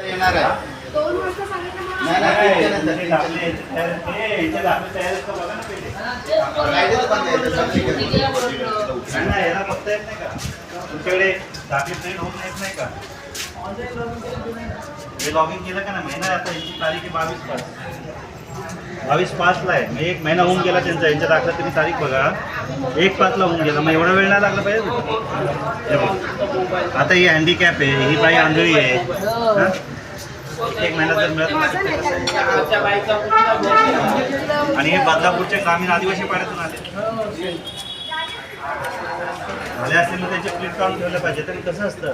येणार आहे. दोन वाजता सांगितलं मला. नाही, नाही, त्याच्यानंतर. हे दाखले, याचे तयार- हे, याचे दाखले तयार आहेत का बघा ना पहिले. कायदेच बंद आहे, ते सगळी नाही, नाही, याला बघता येत नाही का? तुमच्याकडे दाखले प्रिंट होत येत नाही का? हे लॉग इन केलं का ना महिना आता यांची तारीख आहे बावीस पाच. बावीस पाचला आहे. मग एक महिना होऊन गेला त्यांचा. यांच्या दाखला तुम्ही तारीख बघा. एक पाचला होऊन गेला. मग एवढा वेळ नाही लागला पाहिजे आता ही हँडिकॅप आहे. ही बाई आंधळी आहे. एक महिना जर मिळत नाही आणि हे बदलापूरचे ग्रामीण आदिवासी पाड्यातून आले. झाले असतील मग त्याचे प्रिंट काढून पाहिजे. तरी कसं असतं?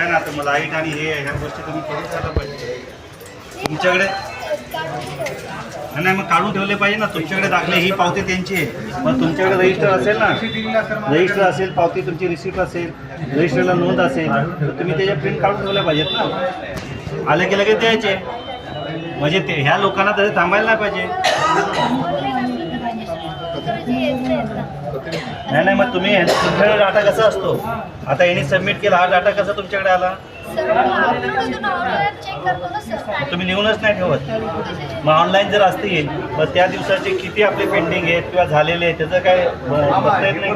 आहे ना आता मला लाइट आणि हे ह्या गोष्टी तुम्ही करून ठेवल्या पाहिजे तुमच्याकडे? नाही नाही, मग काढून ठेवले पाहिजे ना तुमच्याकडे दाखले ही पावती त्यांची आहे. मग तुमच्याकडे रजिस्टर असेल ना रजिस्टर असेल पावती तुमची रिसिप्ट असेल रजिस्टरला नोंद असेल तर तुम्ही त्याच्या प्रिंट काढून ठेवल्या पाहिजेत ना. आले की लगेच द्यायचे. म्हणजे ते ह्या लोकांना तरी थांबायला नाही पाहिजे. नाही नाही मग तुम्ही तुमच्याकडे डाटा कसा असतो? आता यांनी सबमिट केला हा डाटा कसा तुमच्याकडे आला? तुम्ही लिहूनच नाही ठेवत. मग ऑनलाईन जर असतील तर त्या दिवसाचे किती आपले पेंडिंग आहेत किंवा झालेले आहेत त्याचं काय ब- बघता येत नाही?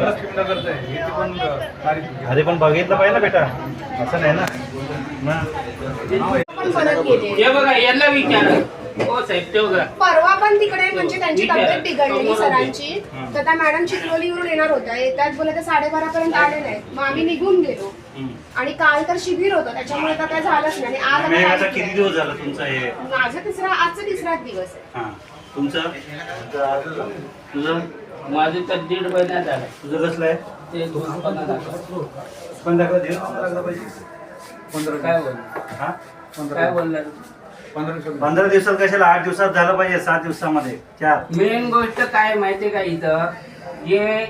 अरे पण बघितलं पाहिजे ना बेटा. असं नाही ना? मग? हे बघा यांना विचारा. हो साहेब ते बघा पण तिकडे म्हणजे त्यांची. तब्येत बिघडलेली सरांची. तर त्या मॅडम चिखलोलीवरून येणार होत्या. येतात बोले तर साडेबारा पर्यंत आले नाहीत. मग आम्ही निघून गेलो. आणि काल तर शिबिर होतं. त्याच्यामुळे तर काय झालंच नाही. आणि आज आता किती. दिवस झाला तुमचं हे? माझा तिसरा आजचा तिसराच दिवस आहे. हां. तुमचं? तुझं? माझं तर दीड महिना झाला. तुझं कसलं आहे? ते दुकानात दाखवा. पण दाखवा दीड दाखला पाहिजे काय बोलणार? हां? काय बोलणार? पंधरा दिवसात कशाला? आठ दिवसात झालं पाहिजे सात दिवसामध्ये. चार. मेन गोष्ट काय माहितीये का इथं? जे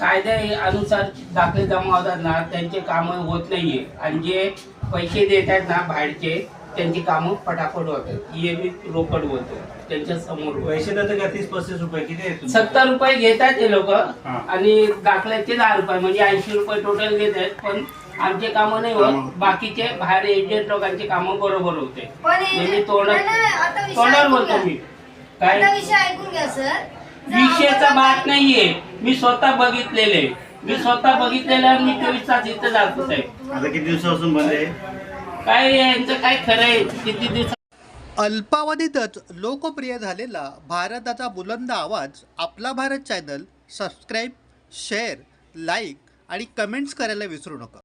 कायद्यानुसार दाखले जमा होतात ना त्यांचे कामं होत नाहीये. आणि जे पैसे देत आहेत ना बाहेरचे त्यांची कामं फटाफट होतात. हे मी रोकड बोलतो त्यांच्यासमोर पैसे देतो का? तीस पस्तीस रुपये. किती आहे तुमचे? सत्तर रुपये घेतात ते लोक. हा. आणि दाखल्याचे दहा रुपये म्हणजे ऐंशी रुपये टोटल घेत आहेत पण आमचे कामं नाही होत. बाकीचे बाहेर एजंट लोकांचे कामं बरोबर होते. म्हणजे तोंडात तोंडावर बोलतो. मी. काय? विषय ऐकून घ्या सर. विषयाचा बात नाहीये. मी स्वतः बघितलेले. मी स्वतः बघितलेलं आणि मी चोवीस तास इथं जातो साहेब आता किती दिवसापासून बंद आहे? काय यांचं काय खरं आहे? किती दिवस अल्पावधीतच लोकप्रिय झालेला भारताचा बुलंद आवाज आपला Bharat channel subscribe share like आणि कमेंट्स करायला विसरू नका.